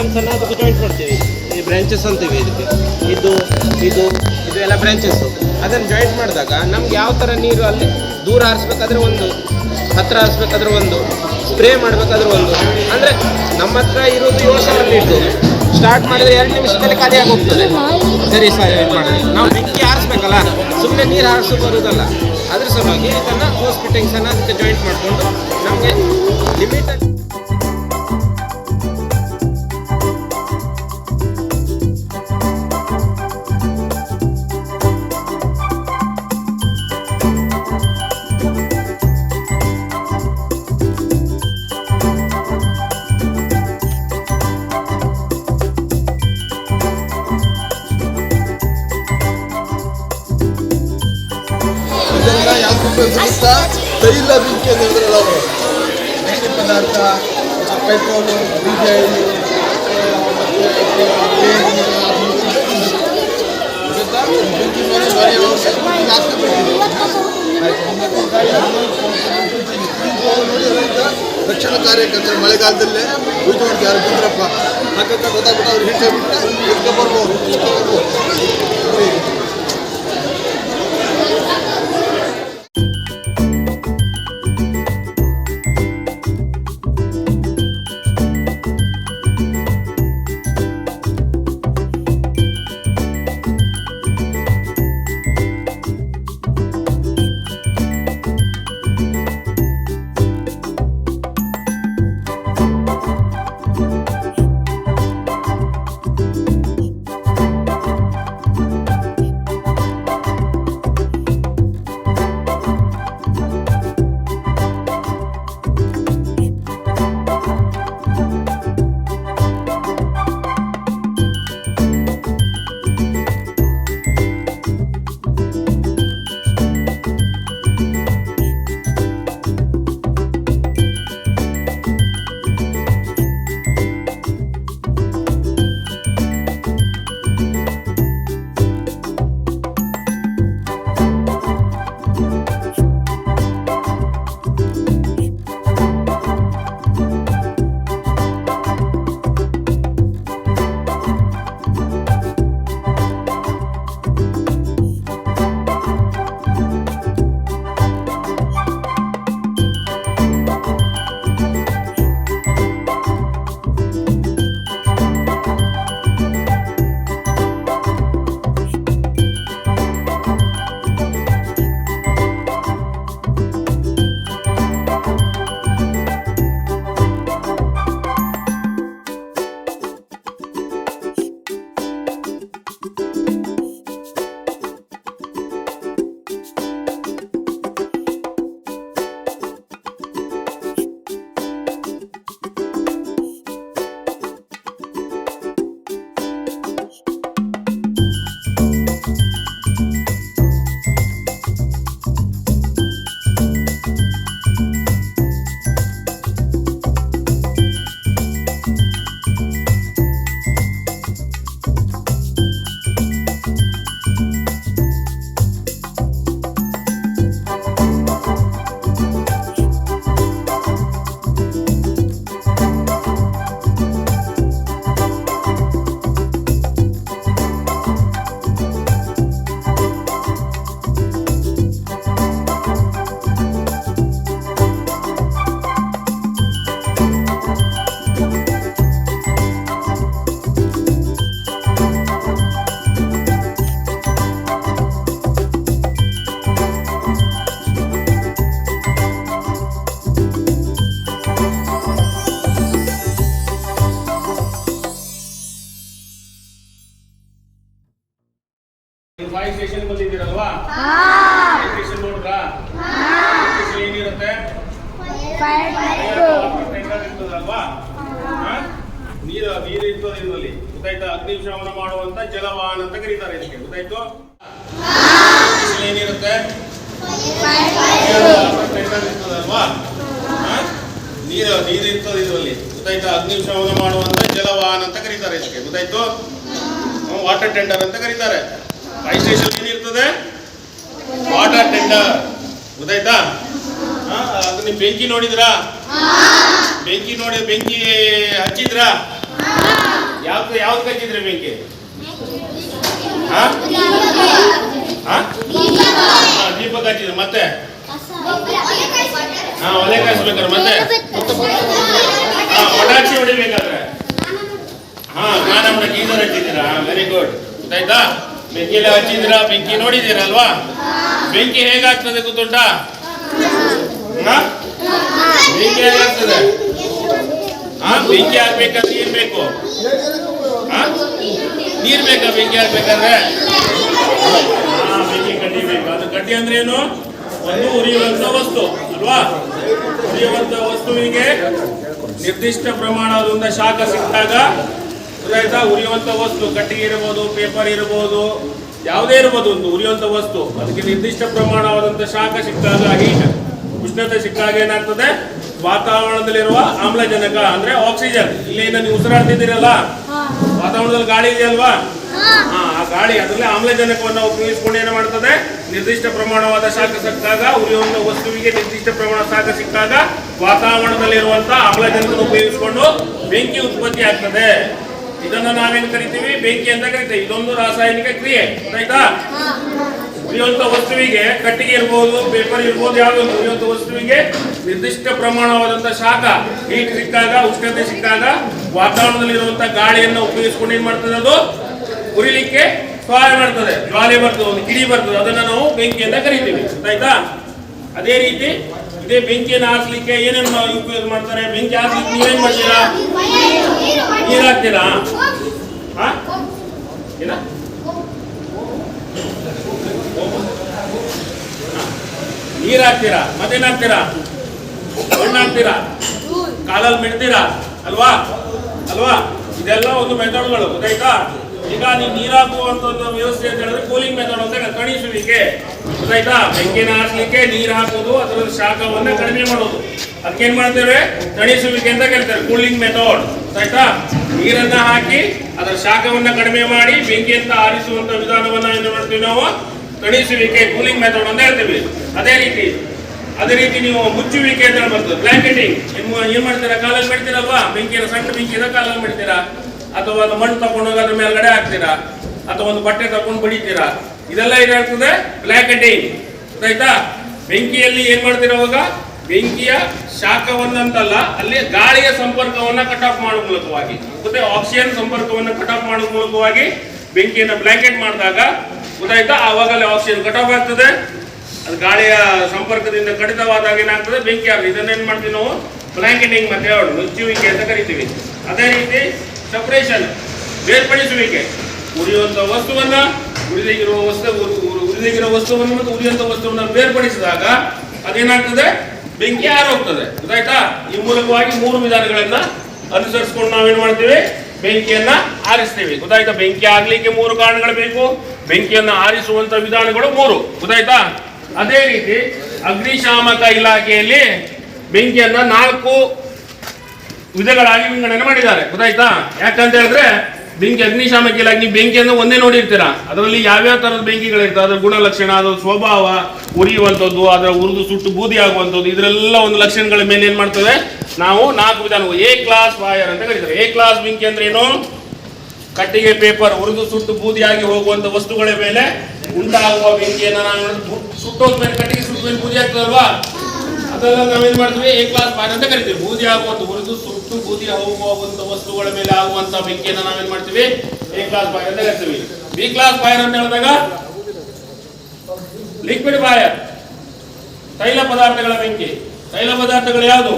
Items ಅನ್ನ ಅದಕ್ಕೆ joint ಮಾಡ್ತೀವಿ. ಈ ಬ್ರಾಂಚಸ್ ಅಂತೀವಿ ಇದಕ್ಕೆ. ಇದು ಇದು ಇದು ಎಲ್ಲ ಬ್ರಾಂಚಸ್ ಅದನ್ನು ಜಾಯಿಂಟ್ ಮಾಡಿದಾಗ ನಮ್ಗೆ ಯಾವ ಥರ ನೀರು ಅಲ್ಲಿ ದೂರ ಹಾರಿಸ್ಬೇಕಾದ್ರೆ ಒಂದು, ಹತ್ರ ಹಾರಿಸ್ಬೇಕಾದ್ರೆ ಒಂದು ಸ್ಪ್ರೇ ಮಾಡಬೇಕಾದ್ರೆ ಒಂದು. ಅಂದರೆ ನಮ್ಮ ಹತ್ರ ಇರೋದು ಏಳು ಸಾವಿರ ಸ್ಟಾರ್ಟ್ ಮಾಡಿದ್ರೆ ಎರಡು ನಿಮಿಷದಲ್ಲಿ ಖಾಲಿ ಆಗೋಗ್ತದೆ. ಸರಿ, ಸರ್, ಇದು ನಾವು ಬೆಂಕಿ ಹಾರಿಸ್ಬೇಕಲ್ಲ ಸುಮ್ಮನೆ ನೀರು ಹಾರಿಸೋ ಬರೋದಲ್ಲ. ಅದ್ರ ಸಲುವಾಗಿ ಇದನ್ನು ಹೋಸ್ ಫಿಟ್ಟಿಂಗ್ಸನ್ನು ಅದಕ್ಕೆ ಜಾಯಿಂಟ್ ಮಾಡಿಕೊಂಡು ನಮಗೆ ಲಿಮಿಟಲ್ಲಿ ಪೆಟ್ರೋಲು ಡೀಸೆಲ್ ಬೆಂಕಿ ಮೇಲೆ ಮನೆ ವ್ಯವಸ್ಥೆ ಹಾಕಬೇಕಿದೆ ರಕ್ಷಣಾ ಕಾರ್ಯಕರ್ತರು ಮಳೆಗಾಲದಲ್ಲೇ ಉಳಿದವ್ರಿಗೆ ಯಾರು ಬಿದ್ರಪ್ಪ ಹಾಕಂತ ಗೊತ್ತಾಗ್ಬಿಟ್ಟು ಅವ್ರು ಹಿಟ್ಟೆ ಬಿಟ್ಟರೆ you ಫೈವ್ ಸ್ಟೇಷನ್ ಬಂದಿದ್ದೀರಲ್ವಾ? ಸ್ಟೇಷನ್ ನೋಡಿದ್ರಾ? ಸ್ಟೇಷನ್ ಏನಿರುತ್ತೆ? ಹಾ? ನೀರು ನೀರು ಇರ್ತದೆ ಇದರಲ್ಲಿ. ಗೊತ್ತಾಯ್ತಾ? ಅಗ್ನಿಶಮನ ಮಾಡುವಂತ ಜಲವಾಹನ ಅಂತ ಕರೀತಾರೆ ಇದಕ್ಕೆ. ಗೊತ್ತಾಯ್ತು? ಏನಿರುತ್ತೆ? ಹಾ? ನೀರು ನೀರು ಇರ್ತದೆ ಇದರಲ್ಲಿ. ಗೊತ್ತಾಯ್ತಾ? ಅಗ್ನಿಶಮನ ಮಾಡುವಂತ ಜಲವಾಹನ ಅಂತ ಕರೀತಾರೆ ಇದಕ್ಕೆ. ಗೊತ್ತಾಯ್ತು? ವಾಟರ್ ಟೆಂಡರ್ ಅಂತ ಕರೀತಾರೆ. ಫೈವ್ ಸ್ಟೇಷನ್ ಏನಿರ್ತದೆ ವಾಟರ್ ಟೆಂಡರ್ ಗೊತ್ತಾಯ್ತಾ? ಅದು ನೀವು ಬೆಂಕಿ ನೋಡಿದ್ರಾ? ಬೆಂಕಿ ನೋಡಿ, ಬೆಂಕಿ ಹಚ್ಚಿದ್ರಾ? ಯಾವ್ದು ಯಾವ್ದು ಕಚ್ಚಿದ್ರಿ ಬೆಂಕಿ? ದೀಪಕ್ ಹಚ್ಚಿದ್ರು, ಮತ್ತೆ? ಹಾ, ಒಲೆ ಕಾಯಿಸ್ಬೇಕಾರೆ ಮತ್ತೆ? ಒಡಾಕ್ಷಿ ಹೊಡಿಬೇಕಾದ್ರೆ? ಹಾ ನಾನು ಗೀಸರ್ ಹಚ್ಚಿದ್ದೀರಾ? ವೆರಿ ಗುಡ್ ಗೊತ್ತಾಯ್ತಾ? ಬೆಂಕಿಲ್ಲ ಹಚ್ಚಿದ್ದೀರಾ? ಬೆಂಕಿ ನೋಡಿದಿರಲ್ವಾ ಬೆಂಕಿ ಹೇಗಾಗ್ತದೆ ಗೊತ್ತುಂಟಾ? ಬೆಂಕಿ ಹೇಗಾಗ್ತದೆ? ಹಾ? ಬೆಂಕಿ ಆಗ್ಬೇಕಂದ್ರೆ ಏನ್ ಬೇಕು? ನೀರ್ ಬೇಕಾ? ಬೆಂಕಿ ಆಗ್ಬೇಕಂದ್ರೆ ಬೆಂಕಿ ಕಡ್ಡಿ ಬೇಕು. ಅದು ಕಡ್ಡಿ ಅಂದ್ರೆ ಏನು? ಒಂದು ಉರಿಯುವಂತ ವಸ್ತು, ಅಲ್ವಾ? ಉರಿಯುವಂತ ವಸ್ತುವಿಗೆ ನಿರ್ದಿಷ್ಟ ಪ್ರಮಾಣದಿಂದ ಶಾಖ ಸಿಕ್ಕಾಗ ಉರಿಯುವಂತ ವಸ್ತು ಕಟ್ಟಿಗೆ ಇರಬಹುದು ಪೇಪರ್ ಇರಬಹುದು ಯಾವುದೇ ಇರಬಹುದು ಒಂದು ಉರಿಯುವಂತ ವಸ್ತು. ಅದಕ್ಕೆ ನಿರ್ದಿಷ್ಟ ಪ್ರಮಾಣವಾದಂತ ಶಾಖ ಸಿಕ್ಕಾಗ ಹೀಟ್ ಉಷ್ಣತೆ ಸಿಕ್ಕಾಗ ಏನಾಗ್ತದೆ? ವಾತಾವರಣದಲ್ಲಿರುವ ಆಮ್ಲಜನಕ ಅಂದ್ರೆ ಆಕ್ಸಿಜನ್ ಇಲ್ಲಿ ನೀವು ಉಸಿರಾಡ್ತಿದ್ದೀರಲ್ಲ? ವಾತಾವರಣದಲ್ಲಿ ಗಾಳಿ ಇದೆಯಲ್ವಾ ಹಾ, ಆ ಗಾಳಿ ಅದರಲ್ಲಿ ಆಮ್ಲಜನಕವನ್ನು ಉಪಯೋಗಿಸಿಕೊಂಡು ಏನು ಮಾಡ್ತದೆ? ನಿರ್ದಿಷ್ಟ ಪ್ರಮಾಣವಾದ ಶಾಖ ಸಿಕ್ಕಾಗ ಉರಿಯುವಂತ ವಸ್ತುವಿಗೆ ನಿರ್ದಿಷ್ಟ ಪ್ರಮಾಣ ಶಾಖ ಸಿಕ್ಕಾಗ ವಾತಾವರಣದಲ್ಲಿರುವಂತಹ ಆಮ್ಲಜನಕ ಉಪಯೋಗಿಸಿಕೊಂಡು ಬೆಂಕಿ ಉತ್ಪತ್ತಿ ಆಗ್ತದೆ. ಇದನ್ನ ನಾವೇನ್ ಕರಿತೀವಿ? ಬೆಂಕಿ ಅಂತ ಕರಿತೀವಿ. ಇದೊಂದು ರಾಸಾಯನಿಕ ಕ್ರಿಯೆ. ಆಯ್ತಾ? ಉರಿಯುವಂತ ವಸ್ತುವಿಗೆ ಕಟ್ಟಿಗೆ ಇರ್ಬೋದು ಪೇಪರ್ ಇರ್ಬೋದು, ಯಾವುದೋ ಒಂದು ಉರಿಯುವಂತ ವಸ್ತುವಿಗೆ ನಿರ್ದಿಷ್ಟ ಪ್ರಮಾಣವಾದಂತ ಶಾಖ. ಹೀಟ್ ಸಿಕ್ಕಾಗ, ಉಷ್ಣತೆ ಸಿಕ್ಕಾಗ ವಾತಾವರಣದಲ್ಲಿರುವಂತ ಗಾಳಿಯನ್ನು ಉಪಯೋಗಿಸ್ಕೊಂಡು ಏನ್ ಮಾಡ್ತದೆ ಅದು? ಉರಿಲಿಕ್ಕೆ ಸಹಾಯ ಮಾಡ್ತದೆ. ಜ್ವಾಲೆ ಬರ್ತದೆ, ಒಂದು ಕಿಡಿ ಬರ್ತದೆ. ಅದನ್ನ ನಾವು ಬೆಂಕಿ ಅಂತ ಕರಿತೀವಿ. ಆಯ್ತಾ? ಅದೇ ರೀತಿ ಇದೇ, ಬೆಂಕಿಯನ್ನು ಹಾಕ್ಲಿಕ್ಕೆ ಏನೇನು ಉಪಯೋಗ ಮಾಡ್ತಾರೆ? ಬೆಂಕಿ ಹಾಕ್ಲಿಕ್ಕೆ ನೀವೇನ್ ಮಾಡ್ತೀರಾ? ನೀರ್ ಹಾಕ್ತೀರಾ? ಏನ? ನೀರ್ ಹಾಕ್ತೀರಾ? ಮತ್ತೇನ್ ಹಾಕ್ತೀರಾ? ಮಣ್ಣು ಹಾಕ್ತೀರಾ? ಕಾಲಲ್ಲಿ ಮೆಡ್ತೀರಾ? ಅಲ್ವಾ? ಅಲ್ವಾ? ಇದೆಲ್ಲ ಒಂದು ಮೆಥಡ್ಗಳು ಗೊತ್ತಾಯ್ತಾ? ಈಗ ನೀವು ನೀರು ಹಾಕುವಂತ ಒಂದು ವ್ಯವಸ್ಥೆ ಅಂತ ಹೇಳಿದ್ರೆ ಕೂಲಿಂಗ್ ಮೆಥಡ್ ಅಂತ ಕಣಿಸುವಿಕೆ. ಗೊತ್ತಾಯ್ತಾ ಬೆಂಕಿನ ಹಾಕ್ಲಿಕ್ಕೆ ನೀರು ಹಾಕೋದು ಅದರ ಶಾಖವನ್ನ ಕಡಿಮೆ ಮಾಡೋದು. ಅದಕ್ಕೇನ್ ಮಾಡ್ತೇವೆ? ತಣಿಸುವಿಕೆ ಅಂತ ಕೇಳ್ತಾರೆ ಕೂಲಿಂಗ್ ಮೆಥಡ್ ಗೊತ್ತಾಯ್ತಾ ನೀರನ್ನ ಹಾಕಿ ಅದರ ಶಾಖವನ್ನ ಕಡಿಮೆ ಮಾಡಿ ಬೆಂಕಿಯಂತ ಆರಿಸುವಂತ ವಿಧಾನವನ್ನ ಏನು ಮಾಡ್ತೀವಿ ನಾವು? ತಣಿಸುವಿಕೆ ಕೂಲಿಂಗ್ ಮೆಥಡ್ ಅಂತ ಹೇಳ್ತೀವಿ. ಅದೇ ರೀತಿ ಅದೇ ರೀತಿ ನೀವು ಮುಚ್ಚುವಿಕೆ ಅಂತ ಬರ್ತದೆ ಬ್ಲಾಂಕೆಟಿಂಗ್ ಏನ್ ಮಾಡ್ತೀರಾ? ಕಾಲಲ್ಲಿ ಬಿಡ್ತೀರಲ್ವಾ? ಬೆಂಕಿಯ ಸಣ್ಣ ಬೆಂಕಿನ ಕಾಲಲ್ಲಿ ಬಿಡ್ತೀರಾ? ಅಥವಾ ಒಂದು ಮಣ್ಣು ತಗೊಂಡೋಗಿ ಅದ್ರ ಮೇಲ್ಗಡೆ ಹಾಕ್ತೀರಾ? ಅಥವಾ ಒಂದು ಬಟ್ಟೆ ತಗೊಂಡು ಬಡಿತೀರಾ? ಇದೆಲ್ಲ ಏನಾಗ್ತದೆ? ಬ್ಲಾಂಕೆಟಿಂಗ್ ಗೊತ್ತಾಯ್ತಾ? ಬೆಂಕಿಯಲ್ಲಿ ಏನ್ ಮಾಡ್ತೀರಾ ಅವಾಗ ಬೆಂಕಿಯ ಶಾಖವನ್ನಂತಲ್ಲ, ಅಲ್ಲಿ ಗಾಳಿಯ ಸಂಪರ್ಕವನ್ನ ಕಟ್ ಆಫ್ ಮಾಡುವ ಮೂಲಕವಾಗಿ. ಮತ್ತೆ ಆಕ್ಸಿಜನ್ ಸಂಪರ್ಕವನ್ನ ಕಟ್ ಆಫ್ ಮಾಡುವ ಮೂಲಕವಾಗಿ ಬೆಂಕಿಯನ್ನು ಬ್ಲಾಂಕೆಟ್ ಮಾಡಿದಾಗ, ಗೊತ್ತಾಯ್ತಾ? ಆವಾಗಲೇ ಆಕ್ಸಿಜನ್ ಕಟ್ ಆಫ್ ಆಗ್ತದೆ. ಅದು ಗಾಳಿಯ ಸಂಪರ್ಕದಿಂದ ಕಡಿತವಾದಾಗ ಏನಾಗ್ತದೆ? ಬೆಂಕಿ ಆಗ್ತದೆ ಇದನ್ನೇನ್ ಮಾಡ್ತೀವಿ ನಾವು? ಬ್ಲಾಂಕೆಟಿಂಗ್ ಮತ್ತೆ ಮುಚ್ಚುವಿಕೆ ಅಂತ ಕರಿತೀವಿ. ಅದೇ ರೀತಿ ಸಪರೇಷನ್ ಬೇರ್ಪಡಿಸುವಿಕೆ. ಉರಿಯುವಂತ ವಸ್ತುವನ್ನ ಉಳಿದಿರುವ ವಸ್ತು ಉಳಿದಿರುವ ವಸ್ತುವನ್ನು ಮತ್ತು ಉರಿಯುವಂತ ವಸ್ತುವನ್ನು ಬೇರ್ಪಡಿಸಿದಾಗ ಅದೇನಾಗ್ತದೆ? ಬೆಂಕಿ ಆರೋಗ್ತದೆ ಗೊತ್ತಾಯ್ತಾ? ಈ ಮೂಲಕವಾಗಿ ಮೂರು ವಿಧಾನಗಳನ್ನ ಅನುಸರಿಸ್ಕೊಂಡು ನಾವೇನ್ ಮಾಡ್ತೀವಿ? ಬೆಂಕಿಯನ್ನ ಆರಿಸ್ತೀವಿ. ಗೊತ್ತಾಯ್ತಾ? ಬೆಂಕಿ ಆಗ್ಲಿಕ್ಕೆ ಮೂರು ಕಾರಣಗಳು ಬೇಕು. ಬೆಂಕಿಯನ್ನ ಆರಿಸುವಂತ ವಿಧಾನಗಳು ಮೂರು. ಗೊತ್ತಾಯ್ತಾ? ಅದೇ ರೀತಿ ಅಗ್ನಿಶಾಮಕ ಇಲಾಖೆಯಲ್ಲಿ ಬೆಂಕಿಯನ್ನ ನಾಲ್ಕು ವಿಧಗಳಾಗಿ ವಿಂಗಡಣೆ ಮಾಡಿದ್ದಾರೆ. ಗೊತ್ತಾಯ್ತಾ? ಯಾಕಂತ ಹೇಳಿದ್ರೆ, ಬೆಂಕಿ ಅಗ್ನಿಶಾಮಕ ಇಲಾಖೆ ನೀವು ಬೆಂಕಿಯನ್ನು ಒಂದೇ ನೋಡಿರ್ತೀರಾ? ಅದರಲ್ಲಿ ಯಾವ್ಯಾವ ತರದ ಬೆಂಕಿಗಳಿರ್ತವೆ? ಅದರ ಗುಣಲಕ್ಷಣ, ಅದರ ಸ್ವಭಾವ, ಉರಿಯುವಂಥದ್ದು, ಅದರ ಉರಿದು ಸುಟ್ಟು ಬೂದಿ ಆಗುವಂಥದ್ದು, ಇದರೆಲ್ಲ ಒಂದು ಲಕ್ಷಣಗಳ ಮೇಲೆ ಏನ್ ಮಾಡ್ತದೆ? ನಾವು ನಾಲ್ಕು ವಿಧಾನ ಎ ಕ್ಲಾಸ್ ವಾಯರ್ ಅಂತ ಕರೀತಾರೆ. ಎ ಕ್ಲಾಸ್ ಬೆಂಕಿ ಅಂದ್ರೆ ಏನು? ಕಟ್ಟಿಗೆ ಪೇಪರ್, ಉರಿದು ಸುಟ್ಟು ಬೂದಿಯಾಗಿ ಹೋಗುವಂತ ವಸ್ತುಗಳ ಮೇಲೆ ಉಂಟಾಗುವ ಬೆಂಕಿಯನ್ನ ನಾವು ಸುಟ್ಟೋದ ಮೇಲೆ, ಕಟ್ಟಿಗೆ ಸುಟ್ಟ ಮೇಲೆ ಬೂದಿ ಆಗ್ತದಲ್ವಾ? ಅದೆಲ್ಲ ನಾವೇನ್ ಮಾಡ್ತೀವಿ? ಎ ಕ್ಲಾಸ್ ಫೈರ್ ಅಂತ ಕರಿತೀವಿ. ಬೂದಿ ಆಗುವಂತ ಉರಿದು ಸುಟ್ಟು ಬೂದಿ ಹೋಗುವಂತಹ ವಸ್ತುಗಳ ಮೇಲೆ ಆಗುವಂತ ಬೆಂಕಿಯನ್ನ ನಾವೇನ್ ಮಾಡ್ತೀವಿ? ಎ ಕ್ಲಾಸ್ ಫೈರ್ ಅಂತ ಹೇಳ್ತೀವಿ. ಬಿ ಕ್ಲಾಸ್ ಫೈರ್ ಅಂತ ಹೇಳಿದಾಗ ಲಿಕ್ವಿಡ್ ಫೈರ್ ತೈಲ ಪದಾರ್ಥಗಳ ಬೆಂಕಿ. ತೈಲ ಪದಾರ್ಥಗಳು ಯಾವುದು?